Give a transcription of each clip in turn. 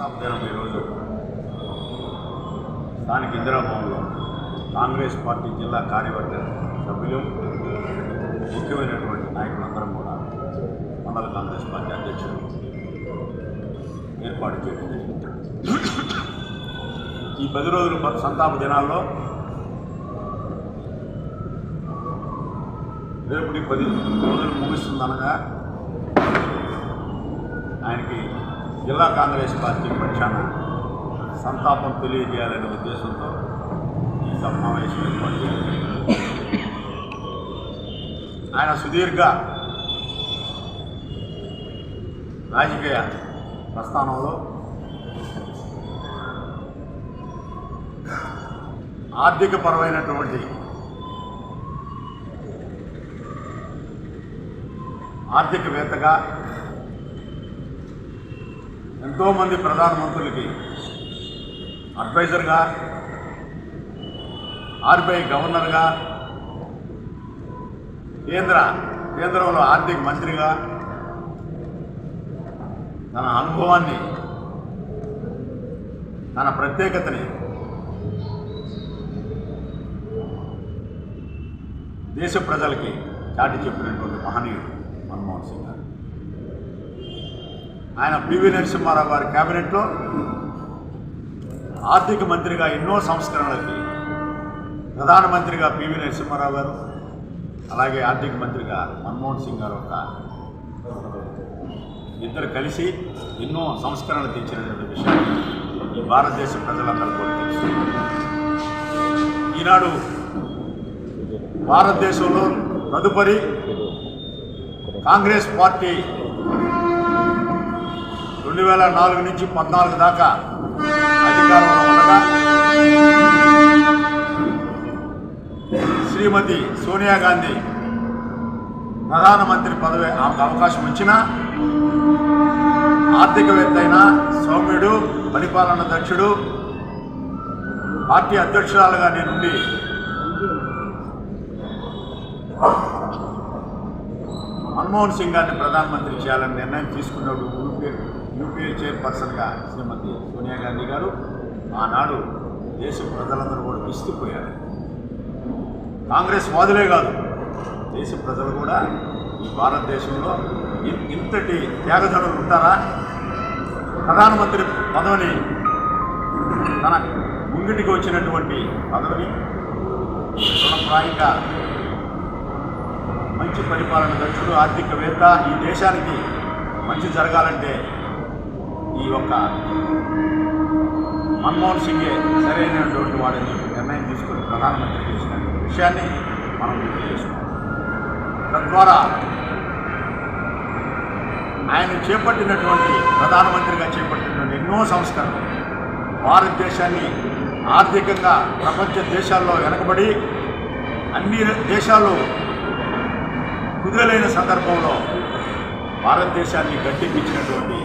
సంతాప దినం ఈరోజు. స్థానిక ఇందిరాభవన్లో కాంగ్రెస్ పార్టీ జిల్లా కార్యవర్గ సభ్యులు ముఖ్యమైనటువంటి నాయకులందరం కూడా మండల కాంగ్రెస్ పార్టీ అధ్యక్షులు ఏర్పాటు చేయడం జరిగింది. ఈ పది రోజుల సంతాప దినాల్లో రేపటి పది రోజులు ముగుస్తుందనగా ఆయనకి జిల్లా కాంగ్రెస్ పార్టీ పక్షాన సంతాపం తెలియజేయాలనే ఉద్దేశంతో ఈ సమావేశం ఏర్పాటు ఆయన సుదీర్ఘ రాజకీయ ప్రస్థానంలో ఆర్థిక పరమైనటువంటి ఆర్థికవేత్తగా ఎంతోమంది ప్రధానమంత్రులకి అడ్వైజర్గా ఆర్బీఐ గవర్నర్గా కేంద్ర కేంద్రంలో ఆర్థిక మంత్రిగా తన అనుభవాన్ని తన ప్రత్యేకతని దేశ ప్రజలకి చాటి చెప్పినటువంటి మహనీయుడు మన్మోహన్ సింగ్ గారు. ఆయన పివి నరసింహారావు గారి కేబినెట్లో ఆర్థిక మంత్రిగా ఎన్నో సంస్కరణలకి ప్రధానమంత్రిగా పివి నరసింహారావు గారు అలాగే ఆర్థిక మంత్రిగా మన్మోహన్ సింగ్ గారు ఒక ఇద్దరు కలిసి ఎన్నో సంస్కరణలు తెచ్చినటువంటి విషయాన్ని ఈ భారతదేశ ప్రజలందరూ కూడా తెలుసు. ఈనాడు భారతదేశంలో తదుపరి కాంగ్రెస్ పార్టీ రెండు వేల నాలుగు నుంచి పద్నాలుగు దాకా అధికారంలో ఉండగా శ్రీమతి సోనియా గాంధీ ప్రధానమంత్రి పదవి ఆమెకు అవకాశం వచ్చినా ఆర్థికవేత్త అయిన సౌమ్యుడు పరిపాలన దక్షుడు పార్టీ అధ్యక్షురాలుగా నేనుండి మన్మోహన్ సింగ్ గారిని ప్రధానమంత్రి చేయాలని నిర్ణయం తీసుకున్నాడు యూపీఏ యూపీఏ చైర్పర్సన్గా శ్రీమతి సోనియా గాంధీ గారు ఆనాడు దేశ ప్రజలందరూ కూడా విసిగిపోయారు కాంగ్రెస్ వాదులే కాదు దేశ ప్రజలు కూడా ఈ భారతదేశంలో ఇంతటి త్యాగధనులు ఉంటారా? ప్రధానమంత్రి పదవిని తన ముంగిటికి వచ్చినటువంటి పదవిని రుణప్రాయంగా మంచి పరిపాలన దక్షుడు ఆర్థికవేత్త ఈ దేశానికి మంచి జరగాలంటే ఈ యొక్క మన్మోహన్ సింగే సరైనటువంటి వాడని నిర్ణయం తీసుకుని ప్రధానమంత్రి చేసిన విషయాన్ని మనం గుర్తు చేసుకోవాలి తద్వారా ఆయన చేపట్టినటువంటి ప్రధానమంత్రిగా చేపట్టినటువంటి ఎన్నో సంస్కరణలు భారతదేశాన్ని ఆర్థికంగా ప్రపంచ దేశాల్లో వెనకబడి అన్ని దేశాల్లో విడుదలైన సందర్భంలో భారతదేశాన్ని గట్టెక్కించినటువంటి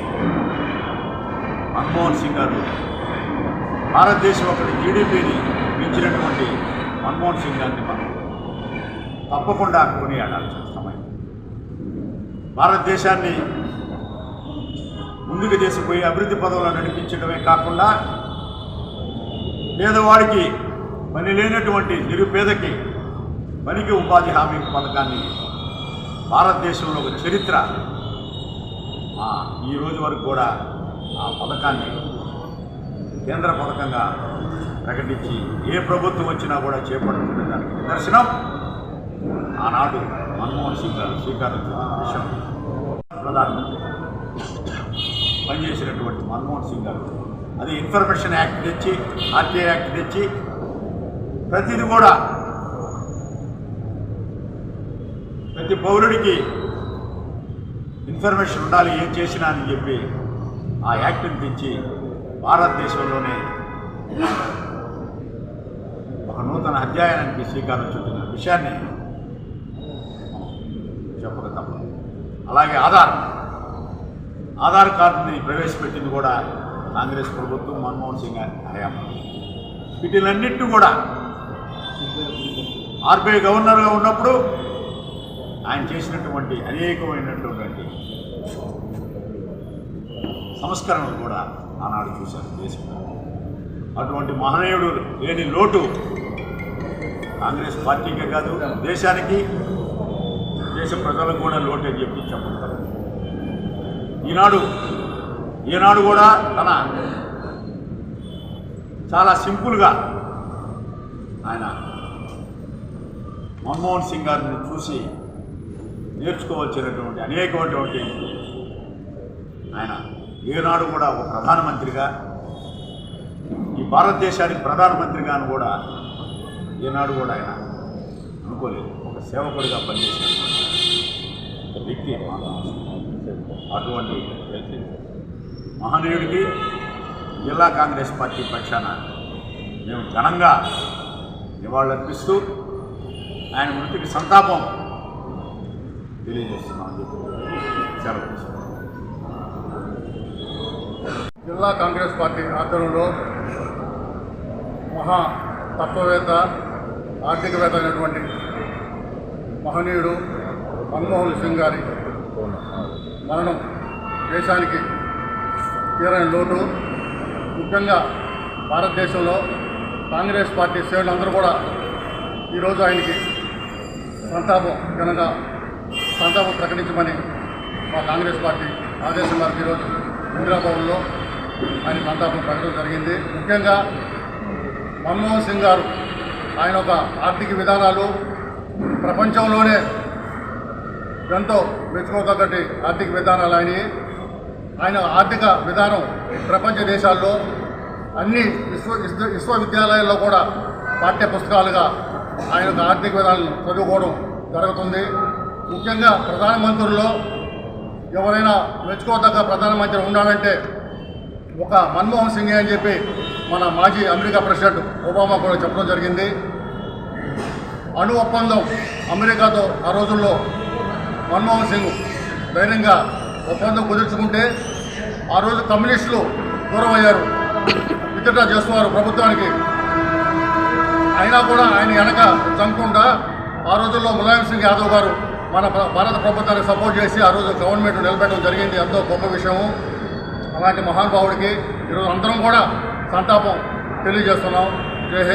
మన్మోహన్ సింగ్ గారు భారతదేశం ఒకటి జీడిపిని మించినటువంటి మన్మోహన్ సింగ్ గారిని మనం తప్పకుండా కొనియాడాల్సిన సమయం. భారతదేశాన్ని ముందుకు తీసుకుపోయి అభివృద్ధి పదవులు నడిపించడమే కాకుండా పేదవాడికి పని లేనటువంటి నిరుపేదకి పనికి ఉపాధి హామీ పథకాన్ని భారతదేశంలో ఒక చరిత్ర. ఈ రోజు వరకు కూడా ఆ పథకాన్ని కేంద్ర పథకంగా ప్రకటించి ఏ ప్రభుత్వం వచ్చినా కూడా చేపడుతున్న దానికి నిదర్శనం. ఆనాడు మన్మోహన్ సింగ్ గారు శ్రీకారం విషయం. ప్రధానమంత్రి పనిచేసినటువంటి మన్మోహన్ సింగ్ గారు అది ఇన్ఫర్మేషన్ యాక్ట్ తెచ్చి ఆర్టీఐ యాక్ట్ తెచ్చి ప్రతిదీ కూడా ప్రతి పౌరుడికి ఇన్ఫర్మేషన్ ఉండాలి ఏం చేసినా అని చెప్పి ఆ యాక్ట్ని తెచ్చి భారతదేశంలోనే ఒక నూతన అధ్యాయానికి శ్రీకారం చుట్టిన విషయాన్ని చెప్పక తప్పదు. అలాగే ఆధార్. ఆధార్ కార్డుని ప్రవేశపెట్టింది కూడా కాంగ్రెస్ ప్రభుత్వం మన్మోహన్ సింగ్ హయాం వీటిలన్నింటినీ కూడా ఆర్బీఐ గవర్నర్గా ఉన్నప్పుడు ఆయన చేసినటువంటి అనేకమైనటువంటి సంస్కరణలు కూడా ఆనాడు చూశారు దేశంలో. అటువంటి మహనీయుడు లేని లోటు కాంగ్రెస్ పార్టీకే కాదు దేశానికి దేశ ప్రజలకు కూడా లోటు అని చెప్పి చెప్తారు ఈనాడు ఈనాడు కూడా తన చాలా సింపుల్గా ఆయన మన్మోహన్ సింగ్ గారిని చూసి నేర్చుకోవాల్సినటువంటి అనేకమైనటువంటి ఆయన ఏనాడు కూడా ఒక ప్రధానమంత్రిగా ఈ భారతదేశానికి ప్రధానమంత్రిగాను కూడా ఏనాడు కూడా ఆయన అనుకోలేదు. ఒక సేవకుడిగా పనిచేసిన వ్యక్తి మన్మోహన్ అటువంటి మహనీయుడికి జిల్లా కాంగ్రెస్ పార్టీ పక్షాన మేము ఘనంగా నివాళులర్పిస్తూ ఆయన మృతికి సంతాపం తెలియజేస్తున్నామని చెప్పి సెలవు జిల్లా కాంగ్రెస్ పార్టీ ఆధ్వర్యంలో మహా తత్వవేత్త ఆర్థికవేత్త అయినటువంటి మహనీయుడు మన్మోహన్ సింగ్ గారి మరణం దేశానికి తీరని లోటు. ముఖ్యంగా భారతదేశంలో కాంగ్రెస్ పార్టీ శ్రేణులందరూ కూడా ఈరోజు ఆయనకి సంతాపం ఘనంగా సంతాపం ప్రకటించమని మా కాంగ్రెస్ పార్టీ ఆదేశం మేరకు ఈరోజు ఇందిరాభవన్లో ఆయన సంతాపం ప్రకటించడం జరిగింది. ముఖ్యంగా మన్మోహన్ సింగ్ గారు ఆయన ఒక ఆర్థిక విధానాలు ప్రపంచంలోనే ఎంతో మెచ్చుకోదగ్గటి ఆర్థిక విధానాలు ఆయన. ఆయన ఆర్థిక విధానం ప్రపంచ దేశాల్లో అన్ని విశ్వ విశ్వవిద్యాలయాల్లో కూడా పాఠ్య పుస్తకాలుగా ఆయన యొక్క ఆర్థిక విధానాలను చదువుకోవడం జరుగుతుంది. ముఖ్యంగా ప్రధానమంత్రుల్లో ఎవరైనా మెచ్చుకోదగ్గ ప్రధానమంత్రి ఉండాలంటే ఒక మన్మోహన్ సింగ్ అని చెప్పి మన మాజీ అమెరికా ప్రెసిడెంట్ ఒబామా కూడా చెప్పడం జరిగింది. అణు ఒప్పందం అమెరికాతో ఆ రోజుల్లో మన్మోహన్ సింగ్ ధైర్యంగా ఒప్పందం కుదుర్చుకుంటే ఆ రోజు కమ్యూనిస్టులు దూరం అయ్యారు విత్డ్రా చేస్తున్నారు ప్రభుత్వానికి. అయినా కూడా ఆయన వెనక చంపకుండా ఆ రోజుల్లో ములాయం సింగ్ యాదవ్ గారు మన భారత ప్రభుత్వానికి సపోర్ట్ చేసి ఆ రోజు గవర్నమెంట్ నిలబెట్టడం జరిగింది. ఎంతో గొప్ప విషయము. అలాంటి మహానుభావుడికి ఈరోజు అందరం కూడా సంతాపం తెలియజేస్తున్నాం. జై హింద్.